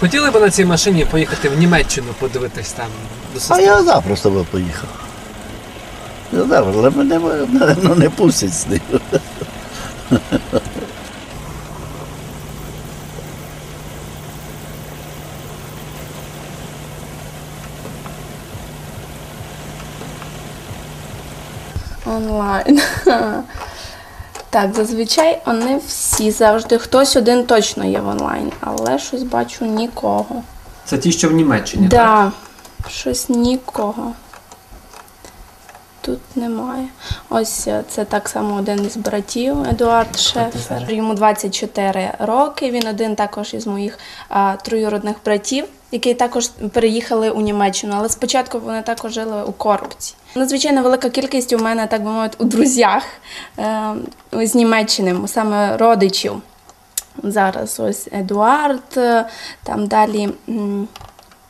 Хотіли б на цій машині поїхати в Німеччину подивитись там до А сестри? я запросто би поїхав. Я запросто, але мене напевно, не пустять з ним. Онлайн. Так, зазвичай вони всі завжди. Хтось один точно є в онлайн, але щось бачу нікого. Це ті, що в Німеччині. так? Да, щось нікого. Тут немає. Ось е, це так само один із братів Едуард Шефер. Йому 24 роки. Він один також із моїх а, троюродних братів, які також переїхали у Німеччину. Але спочатку вони також жили у Коробці. Надзвичайно велика кількість у мене, так би мовити, у друзях е, з Німеччини, саме родичів. Зараз ось Едуард, е, там далі.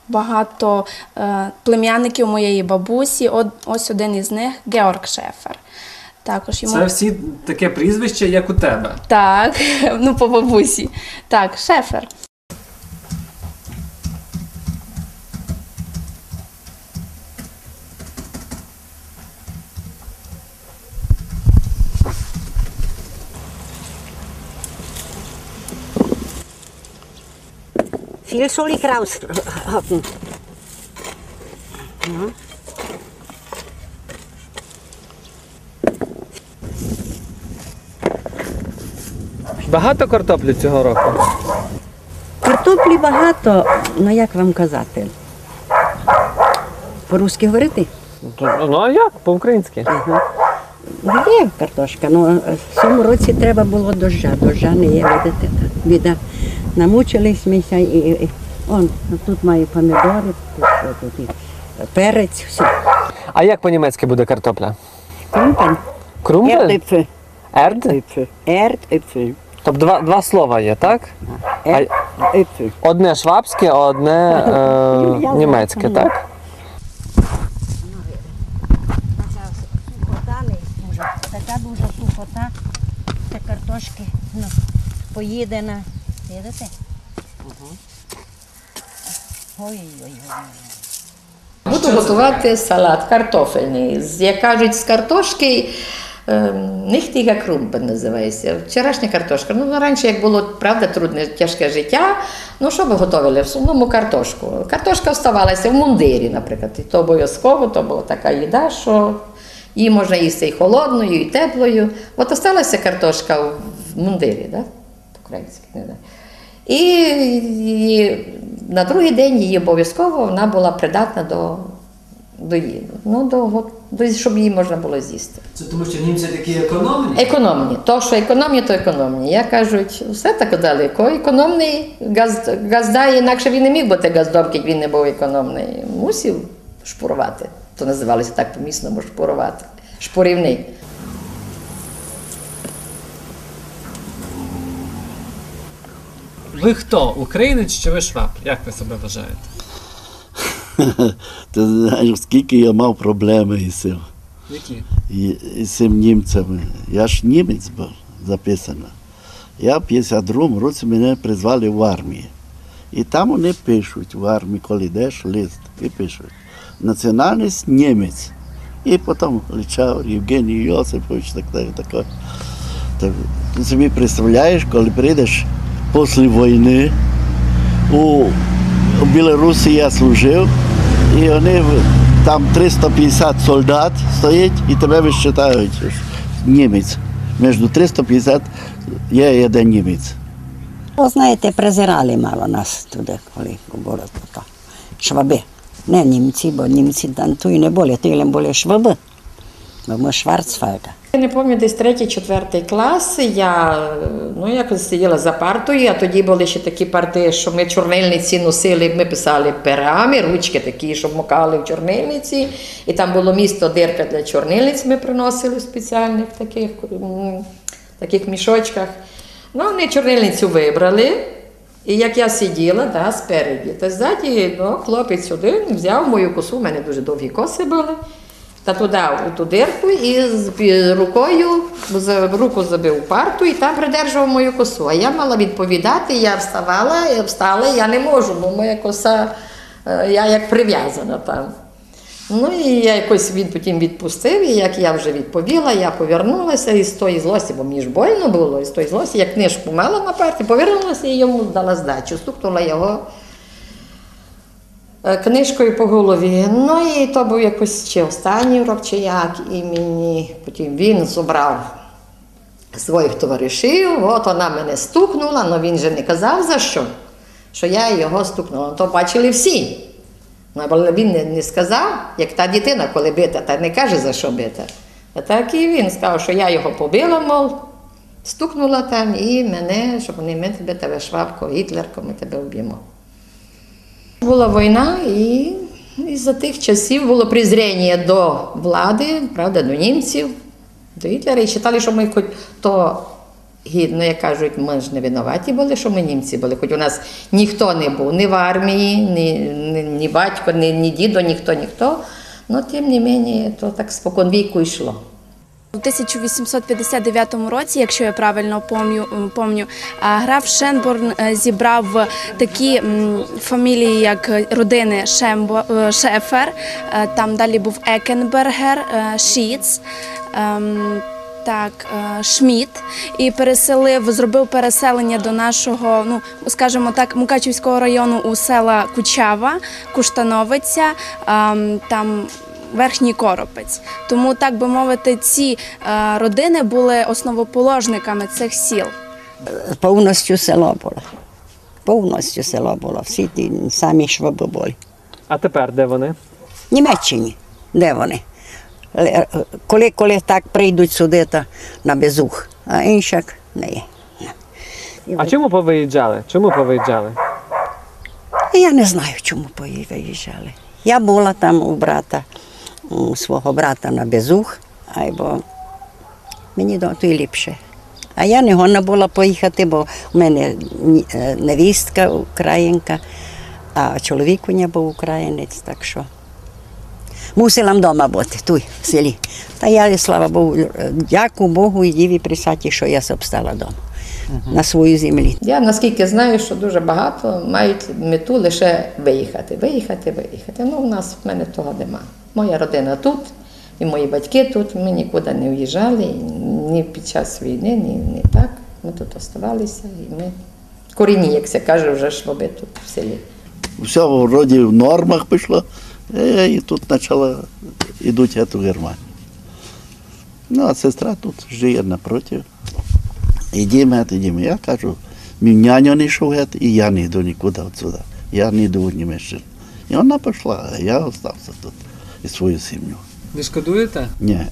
багато е, плем'яників моєї бабусі. От, ось один із них Георг Шефер. Також йому Це всі таке прізвище, як у тебе. так, ну по бабусі. Так, Шефер. Viel soll ich raushocken? Багато картоплі цього року. Картоплі багато, ну як вам казати? По-русски говорити? Ну а як? По-українськи. Є картошка, ну в цьому році треба було дождя. Дождя не є, видите, біда. Намучились мися і, і он, тут має помідори, тут, тут і перець, все. А як по-німецьки буде картопля? Крумпен. Крумпель? Erdäpfel. Ерд? Äpfel. Erdäpfel. Тобто два, два слова є, так? Erdäpfel. Одне швабське, а одне е, німецьке, так? Сухота не може. Така дуже сухота. Це картошки ну, поїдена. Видите? Ой-ой-ой. Буду готувати салат картофельний. Як кажуть, з картошки. Нихтіга крумпен називається. Вчорашня картошка. Ну, раніше, як було правда, трудне, тяжке життя, ну що ви готували? В основному картошку. Картошка вставалася в мундирі, наприклад. І то обов'язково, то була така їда, що її можна їсти і холодною, і теплою. От осталася картошка в мундирі, да? по-українськи, не знаю. І її, на другий день її обов'язково вона була придатна до, до їди. Ну, до, до, щоб її можна було з'їсти. Це тому, що німці такі економні? Економні. То, що економні, то економні. Я кажуть, все так далеко. Економний газ, газда, інакше він не міг бути газдом, як він не був економний. Мусив шпурувати. То називалося так по-місному шпурувати. Шпурівний. Ви хто? Українець чи ви шваб? Як ви себе вважаєте? Ти знаєш, скільки я мав проблеми із цим, Які? із цим німцями. Я ж німець був записано. Я в 52 році мене призвали в армію. І там вони пишуть в армії, коли йдеш лист, і пишуть. Національність німець. І потім личав Євгеній Йосипович, так далі. таке. Так, ти собі представляєш, коли прийдеш після війни, у, Білорусі я служив, і вони там 350 солдат стоять і тебе вищитають. Німець. Між 350 є один німець. Ви знаєте, презирали мало нас туди, коли така. Шваби. Не німці, бо німці там ту і не були, то були шваби. Бо ми Шварцфальда. Я не пам'ятаю, десь третій, четвертий клас. Я ну, якось сиділа за партою, а тоді були ще такі парти, що ми чорнильниці носили, ми писали перами, ручки такі, щоб мокали в чорнильниці. І там було місто дирка для чорнильниць, ми приносили в спеціальних таких, таких мішочках. Ну, вони чорнильницю вибрали. І як я сиділа да, спереді, то ззаді ну, хлопець один взяв мою косу, у мене дуже довгі коси були. Та туди у ту дирку і з рукою руку забив парту і там придержував мою косу. А я мала відповідати, я вставала, я встала, я не можу, бо моя коса, е, я як прив'язана там. Ну і я якось він потім відпустив, і як я вже відповіла, я повернулася і з тої злості, бо мені ж больно було, і з тої злості, я книжку мала на парті, повернулася і йому дала здачу, стукнула його е, книжкою по голові. Ну і то був якось чи останній урок, чи як, і мені потім він зібрав своїх товаришів, от вона мене стукнула, але він же не казав за що, що я його стукнула. То бачили всі. Ну, Але він не, не сказав, як та дитина, коли бита, та не каже, за що бита. А так і він сказав, що я його побила, мов, стукнула там і мене, щоб вони ми тебе, тебе швабко, гітлерко, ми тебе вб'ємо. Була війна, і, і за тих часів було презріння до влади, правда, до німців, до Гітлера. І вважали, що ми хоч то гідно, як кажуть, ми ж не винуваті були, що ми німці були. Хоч у нас ніхто не був, ні в армії, ні, ні, ні батько, ні, ні дідо, ніхто, ніхто. Ну, тим не мені, то так споконвіку йшло. У 1859 році, якщо я правильно помню граф Шенборн е, зібрав такі фамілії, як родини е, Шефер, е, там далі був Екенбергер, Шіц. ем, Так, Шміт і переселив, зробив переселення до нашого, ну скажімо так, Мукачівського району у села Кучава, Куштановиця, ем, там Верхній Коропець. Тому, так би мовити, ці е, родини були основоположниками цих сіл. Повністю село було. Повністю село було. Всі ті самі шваби були. А тепер де вони? В Німеччині. Де вони? Коли, коли так прийдуть сюди то на безух, а іншак не є. А чому повиїжджали? Чому повиїжджали? Я не знаю, чому пої- виїжджали. Я була там у брата, свого брата на безух, або мені до то й ліпше. А я не гonna була поїхати, бо в мене е, невістка українка, а чоловік у нього був українець, так що мусила вдома бути, тут, в селі. Та я, слава Богу, е, дякую Богу і Діві Присаті, що я обстала вдома на своїй землі. Я наскільки знаю, що дуже багато мають мету лише виїхати, виїхати, виїхати. Ну, у нас в мене того нема. Моя родина тут, і мої батьки тут. Ми нікуди не в'їжджали, ні під час війни, ні, ні так. Ми тут оставалися і ми корінні, як це каже, вже шваби тут в селі. Все вроді в нормах пішло, і тут почала йдуть эту Германію. Ну, а сестра тут живе напроти. Ідімо, гет, ідімо. Я кажу, мій няню не йшов гет, і я не йду нікуди отсюди. Я не йду в Німеччину. І вона пішла, а я залишився тут і свою сім'ю. Не шкодуєте? Ні,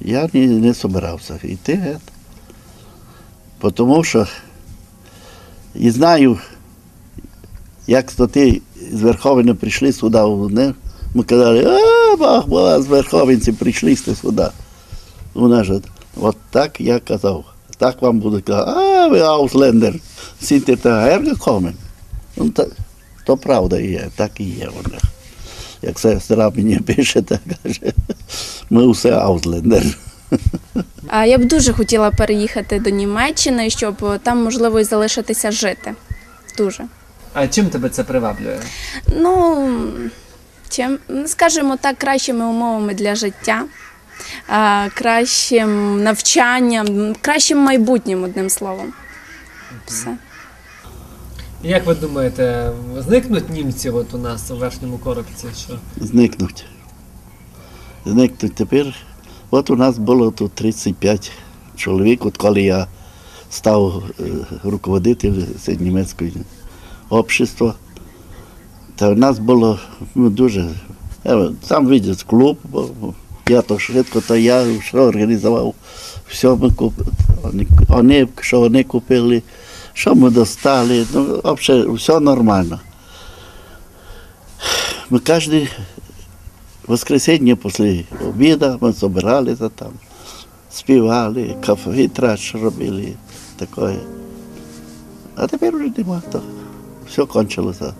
я не, не собирався йти гет. Тому що і знаю, як то ти з Верховини прийшли сюди, не? ми казали, а, бах, бах, з Верховинці прийшли сюди. Вона ж, от так я казав. Так вам буду казати, а ви ауслендер, сінте та герга комен. Ну, та, то правда є, так і є вона. Як сестра мені пише, так каже, ми все ауслендер. А я б дуже хотіла переїхати до Німеччини, щоб там можливо і залишитися жити. Дуже. А чим тебе це приваблює? Ну, чим, скажімо так, кращими умовами для життя, кращим навчанням, кращим майбутнім, одним словом. Все. Як ви думаєте, зникнуть німці от у нас у верхньому коробці? Що? зникнуть. Зникнуть тепер. От у нас було тут 35 чоловік, от коли я став е, руководителем німецького общества. Та в нас було ну, дуже. Там видять клуб, бо я то швидко, то я що організував. Все ми купили. Вони, що вони купили, що ми достали. Ну, взагалі, все нормально. Ми кожен воскресенье после обіду ми збиралися там, співали, кафе трач робили, таке. А тепер вже нема. Все кончилося.